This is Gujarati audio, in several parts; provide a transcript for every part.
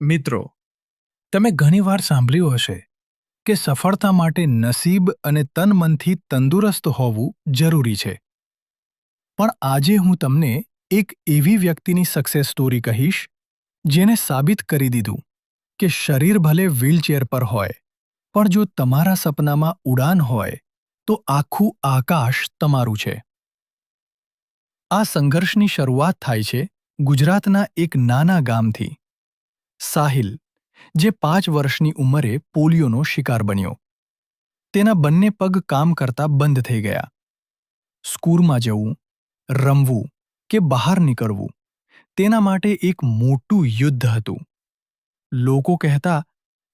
મિત્રો, તમે ઘણીવાર સાંભળ્યું હશે કે સફળતા માટે નસીબ અને તન મનથી તંદુરસ્ત હોવું જરૂરી છે. પણ આજે હું તમને એક એવી વ્યક્તિની સક્સેસ સ્ટોરી કહીશ, જેને સાબિત કરી દીધું કે શરીર ભલે વ્હીલચેર પર હોય, પણ જો તમારા સપનામાં ઉડાન હોય, તો આખું આકાશ તમારું છે. આ સંઘર્ષની શરૂઆત થાય છે ગુજરાતના એક નાના ગામથી. સાહિલ, જે પાંચ વર્ષની ઉંમરે પોલિયોનો શિકાર બન્યો. તેના બંને પગ કામ કરતા બંધ થઈ ગયા. સ્કૂલમાં જવું, રમવું કે બહાર નીકળવું, તેના માટે એક મોટું યુદ્ધ હતું. લોકો કહેતા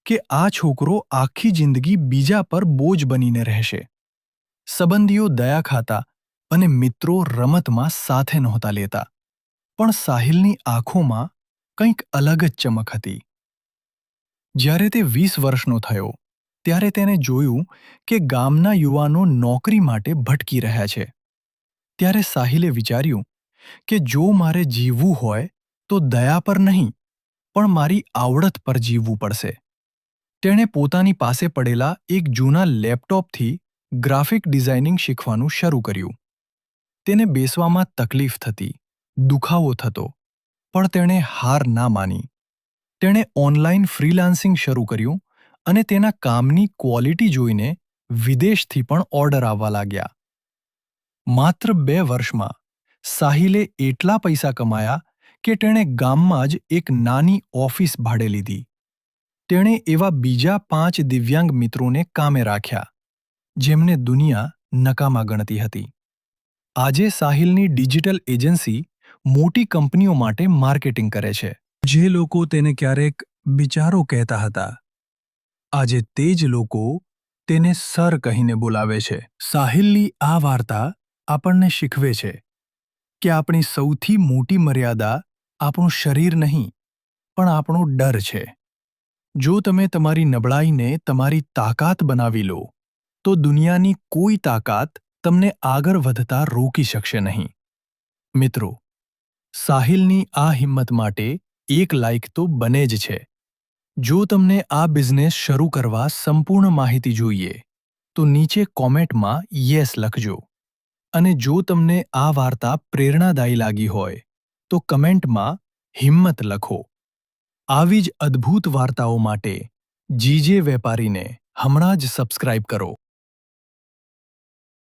કે આ છોકરો આખી જિંદગી બીજા પર બોજ બનીને રહેશે. સંબંધીઓ દયા ખાતા અને મિત્રો રમતમાં સાથે નહોતા લેતા. પણ સાહિલની આંખોમાં કંઈક અલગ જ ચમક હતી. જ્યારે તે વીસ વર્ષનો થયો, ત્યારે તેને જોયું કે ગામના યુવાનો નોકરી માટે ભટકી રહ્યા છે. ત્યારે સાહિલે વિચાર્યું કે જો મારે જીવવું હોય, તો દયા પર નહીં, પણ મારી આવડત પર જીવવું પડશે. તેણે પોતાની પાસે પડેલા એક જૂના લેપટોપથી ગ્રાફિક ડિઝાઇનિંગ શીખવાનું શરૂ કર્યું. તેને બેસવામાં તકલીફ થતી, દુખાવો થતો પણ તેણે હાર ના માની. તેણે ઓનલાઈન ફ્રીલાન્સિંગ શરૂ કર્યું અને તેના કામની ક્વોલિટી જોઈને વિદેશથી પણ ઓર્ડર આવવા લાગ્યા. માત્ર બે વર્ષમાં સાહિલે એટલા પૈસા કમાયા કે તેણે ગામમાં જ એક નાની ઓફિસ ભાડે લીધી. તેણે એવા બીજા પાંચ દિવ્યાંગ મિત્રોને કામે રાખ્યા, જેમને દુનિયા નકામા ગણતી હતી. આજે સાહિલની ડિજિટલ એજન્સી મોટી કંપનીઓ માટે માર્કેટિંગ કરે છે. જે લોકો તેને ક્યારેક બિચારો કહેતા હતા. આજે તે જ લોકો તેને સર કહીને બોલાવે છે. સાહિલની આ વાર્તા આપણને શીખવે છે કે આપણી સૌથી મોટી મર્યાદા આપણું શરીર નહીં, પણ આપણો ડર છે. જો તમે તમારી નબળાઈને તમારી તાકાત બનાવી લો, તો દુનિયાની કોઈ તાકાત તમને આગળ વધતા રોકી શકશે નહીં. મિત્રો સાહિલની આ હિંમત માટે એક લાઇક તો બને જ છે. જો તમને આ બિઝનેસ શરૂ કરવા સંપૂર્ણ માહિતી જોઈએ, તો નીચે કોમેન્ટમાં યસ લખજો. અને જો તમને આ વાર્તા પ્રેરણાદાયી લાગી હોય, તો કમેન્ટમાં હિંમત લખો. આવી જ અદ્ભુત વાર્તાઓ માટે જીજે વેપારીને હમણાં જ સબસ્ક્રાઇબ કરો.